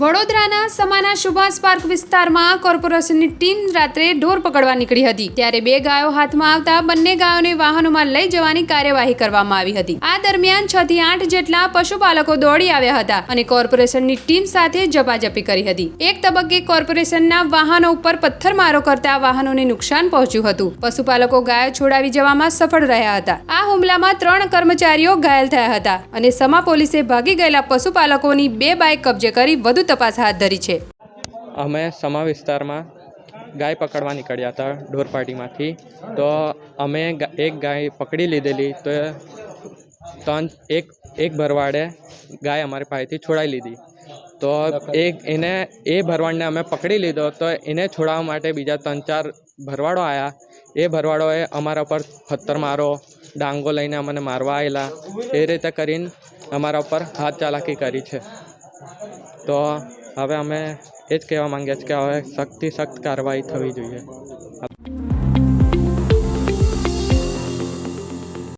વડોદરાના સમાના સુભાષ પાર્ક વિસ્તારમાં કોર્પોરેશનની ટીમ રાત્રે ઢોર પકડવા નીકળી હતી. ત્યારે બે ગાયો હાથમાં આવતા બંને ગાયોને વાહનોમાં લઈ જવાની કાર્યવાહી કરવામાં આવી હતી. આ દરમિયાન છ થી આઠ જેટલા પશુપાલકો દોડી આવ્યા હતા અને કોર્પોરેશનની ટીમ સાથે જપાજપી કરી હતી. એક તબક્કે કોર્પોરેશનના વાહનો ઉપર પથ્થરમારો કરતા વાહનોને નુકસાન પહોંચ્યું હતું. પશુપાલકો ગાયો છોડાવી જવામાં સફળ રહ્યા હતા. આ હુમલામાં ત્રણ કર્મચારીઓ ઘાયલ થયા હતા અને સમા પોલીસે ભાગી ગયેલા પશુપાલકોની બે બાઇક કબજે કરી વધુ તપાસ હાથ ધરી છે. અમે સમા વિસ્તારમાં ગાય પકડવા નીકળ્યા હતા ઢોર પાર્ટીમાંથી. તો અમે એક ગાય પકડી લીધેલી તો ત્રણ, એક એક ભરવાડે ગાય અમારી પાસેથી છોડાવી લીધી. તો એક એને, એ ભરવાડને અમે પકડી લીધો તો એને છોડાવવા માટે બીજા ત્રણ, ચાર ભરવાડો આવ્યા એ ભરવાડોએ અમારા ઉપર પથ્થર મારો, ડાંગો લઈને અમને મારવા આવેલા એ રીતે કરીને અમારા ઉપર હાથ ચાલાકી કરી છે. તો હવે અમે એ જ કહેવા માંગીએ છીએ કે હવે સખ્તથી સખ્ત કાર્યવાહી થવી જોઈએ.